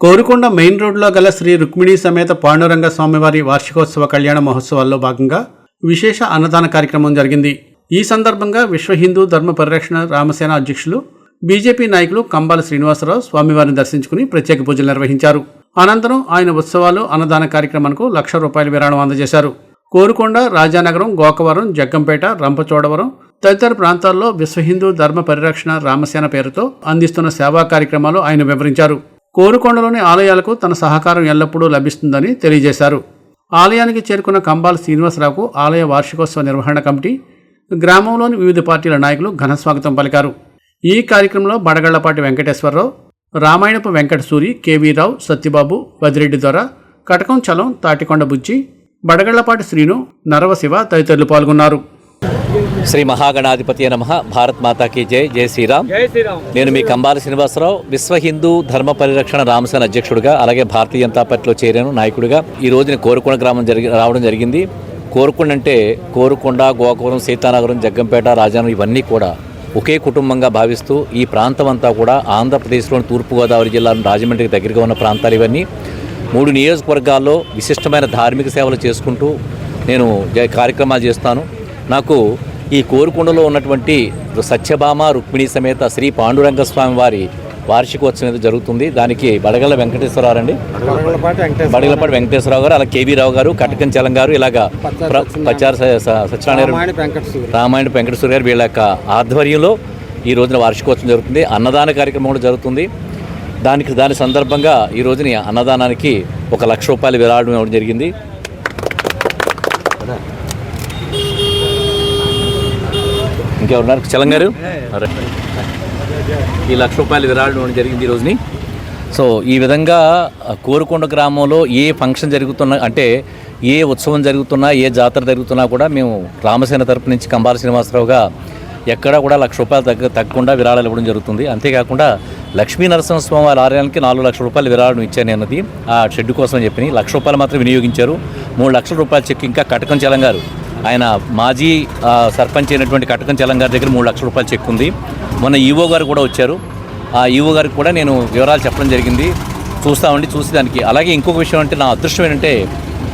Korukonda main రోడ్లో గల శ్రీ రుక్మిణి సమేత పాండురంగ స్వామివారి వార్షికోత్సవ కళ్యాణ మహోత్సవాల్లో భాగంగా విశేష అన్నదాన కార్యక్రమం జరిగింది. ఈ సందర్భంగా విశ్వ హిందూ ధర్మ పరిరక్షణ రామసేన అధ్యక్షులు బీజేపీ నాయకులు కంబాల శ్రీనివాసరావు స్వామివారిని దర్శించుకుని ప్రత్యేక పూజలు నిర్వహించారు. అనంతరం ఆయన ఉత్సవాలు అన్నదాన కార్యక్రమానికి లక్ష రూపాయల విరాళం అందజేశారు. కోరుకొండ రాజానగరం గోకవరం జగ్గంపేట రంపచోడవరం తదితర ప్రాంతాల్లో విశ్వ హిందూ ధర్మ పరిరక్షణ రామసేన పేరుతో అందిస్తున్న సేవా కార్యక్రమాలు ఆయన వివరించారు. కోరుకొండలోని ఆలయాలకు తన సహకారం ఎల్లప్పుడూ లభిస్తుందని తెలియజేశారు. ఆలయానికి చేరుకున్న కంబాల శ్రీనివాసరావుకు ఆలయ వార్షికోత్సవ నిర్వహణ కమిటీ గ్రామంలోని వివిధ పార్టీల నాయకులు ఘన స్వాగతం పలికారు. ఈ కార్యక్రమంలో బడగళ్ళపాటి వెంకటేశ్వరరావు రామాయణపు వెంకట సూరి కేవీ రావు సత్యబాబు వదిరెడ్డి ద్వారా కటకం చలం తాటికొండ బుజ్జి బడగళ్ళపాటి శ్రీను నరవశివ తదితరులు పాల్గొన్నారు. శ్రీ మహాగణాధిపతి నమ భారత్ మాతాకి జై జై శ్రీరామ్. నేను మీ కంబాల శ్రీనివాసరావు విశ్వ హిందూ ధర్మ పరిరక్షణ రామసేన అధ్యక్షుడిగా అలాగే భారతీయ జనతా పార్టీలో చేరాను నాయకుడిగా. ఈ రోజు నేను కోరుకొండ గ్రామం జరిగి రావడం జరిగింది. కోరుకొండ అంటే కోరుకొండ గోకువరం సీతానగరం జగ్గంపేట రాజానగరం ఇవన్నీ కూడా ఒకే కుటుంబంగా భావిస్తూ ఈ ప్రాంతం అంతా కూడా ఆంధ్రప్రదేశ్లోని తూర్పుగోదావరి జిల్లా రాజమండ్రికి దగ్గరగా ఉన్న ప్రాంతాలు ఇవన్నీ. మూడు నియోజకవర్గాల్లో విశిష్టమైన ధార్మిక సేవలు చేసుకుంటూ నేను జ- కార్యక్రమాలు చేస్తాను. నాకు ఈ కోరుకొండలో ఉన్నటువంటి సత్యభామ రుక్మిణి సమేత శ్రీ పాండురంగ స్వామి వారి వార్షికోత్సవం అనేది జరుగుతుంది. దానికి బడగల వెంకటేశ్వరరావు అండి బడగలపాటి వెంకటేశ్వరరావు గారు. అలాగే కేవీ రావు గారు కటకం చలం గారు ఇలాగా ప్ర- పచార స- స- సత్యనారాయణ రామాయణ వెంకటేశ్వర గారు. వీళ్ళ యొక్క ఆధ్వర్యంలో ఈ రోజున వార్షికోత్సవం జరుగుతుంది. అన్నదాన కార్యక్రమం కూడా జరుగుతుంది. దానికి దాని సందర్భంగా ఈ రోజుని అన్నదానానికి ఒక లక్ష రూపాయలు విరాళం ఇవ్వడం జరిగింది. ఇంకెవరున్నారు చలం గారు? ఈ లక్ష రూపాయలు విరాళం ఇవ్వడం జరిగింది ఈ రోజుని. సో ఈ విధంగా కోరుకొండ గ్రామంలో ఏ ఫంక్షన్ జరుగుతున్నా అంటే ఏ ఉత్సవం జరుగుతున్నా ఏ జాతర జరుగుతున్నా కూడా మేము రామసేన తరపు నుంచి కంబాల శ్రీనివాసరావుగా ఎక్కడా కూడా లక్ష రూపాయలు తగ్గ తగ్గకుండా విరాళాలు ఇవ్వడం జరుగుతుంది. అంతేకాకుండా లక్ష్మీ నరసింహస్వామి వారి ఆలయానికి నాలుగు లక్షల రూపాయలు విరాళం ఇచ్చాను అన్నది. ఆ షెడ్ కోసం చెప్పి లక్ష రూపాయలు మాత్రం వినియోగించారు. మూడు లక్షల రూపాయల చెక్ ఇంకా కటకం చెలంగారు ఆయన మాజీ సర్పంచ్ అయినటువంటి కటకం చలం గారి దగ్గర మూడు లక్షల రూపాయలు చెక్ ఉంది. మొన్న ఈవో గారు కూడా వచ్చారు. ఆ ఈవో గారికి కూడా నేను వివరాలు చెప్పడం జరిగింది. చూస్తామండి చూసి దానికి. అలాగే ఇంకొక విషయం అంటే నా అదృష్టం ఏంటంటే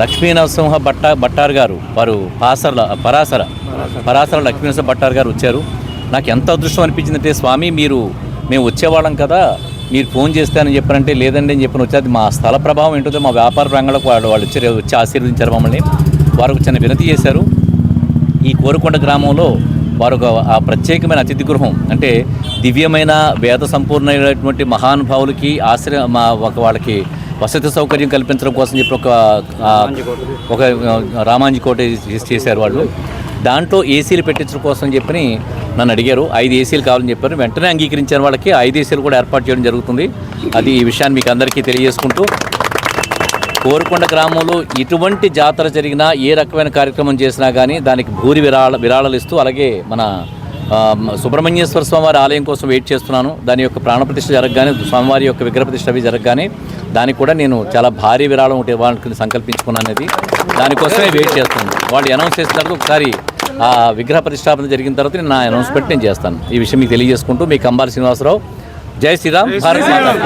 లక్ష్మీనరసింహ భట్ట భట్టారు గారు వారు పాసర పరాసర పరాసర లక్ష్మీనరసింహ భట్టారు గారు వచ్చారు. నాకు ఎంత అదృష్టం అనిపించిందంటే స్వామి మీరు మేము వచ్చేవాళ్ళం కదా మీరు ఫోన్ చేస్తానని చెప్పారంటే లేదండి అని చెప్పిన వచ్చేది మా స్థల ప్రభావం ఏంటో మా వ్యాపార రంగంలో వాళ్ళు వాళ్ళు వచ్చి వచ్చి ఆశీర్వదించారు మమ్మల్ని. వారు ఒక చిన్న వినతి చేశారు. ఈ కోరుకొండ గ్రామంలో వారు ఒక ఆ ప్రత్యేకమైన అతిథి గృహం అంటే దివ్యమైన వేద సంపూర్ణమైనటువంటి మహానుభావులకి ఆశ్రయ మా ఒక వాళ్ళకి వసతి సౌకర్యం కల్పించడం కోసం చెప్పి ఒక ఒక రామాంజీ కోట చేశారు వాళ్ళు. దాంట్లో ఏసీలు పెట్టించడం కోసం చెప్పని నన్ను అడిగారు. ఐదు ఏసీలు కావాలని చెప్పారు. వెంటనే అంగీకరించిన వాళ్ళకి. ఐదు ఏసీలు కూడా ఏర్పాటు చేయడం జరుగుతుంది. అది ఈ విషయాన్ని మీకు అందరికీ తెలియజేసుకుంటూ కోరుకొండ గ్రామంలో ఎటువంటి జాతర జరిగినా ఏ రకమైన కార్యక్రమం చేసినా కానీ దానికి భూరి విరాళ విరాళాలు ఇస్తూ అలాగే మన సుబ్రహ్మణ్యేశ్వర స్వామివారి ఆలయం కోసం వెయిట్ చేస్తున్నాను. దాని యొక్క ప్రాణప్రతిష్ఠ జరగగానే స్వామివారి యొక్క విగ్రహ ప్రతిష్ఠ అవి జరగగానే దానికి కూడా నేను చాలా భారీ విరాళం ఒకటి ఇవ్వాలని సంకల్పించుకున్నాను అనేది దానికోసమే వెయిట్ చేస్తున్నాను. వాళ్ళు అనౌన్స్ చేసిన తర్వాత ఒకసారి ఆ విగ్రహ ప్రతిష్టాపన జరిగిన తర్వాత నేను నా అనౌన్స్మెంట్ నేను చేస్తాను. ఈ విషయం మీకు తెలియజేసుకుంటూ మీ కంబాల శ్రీనివాసరావు. జై శ్రీరామ్. భారత్.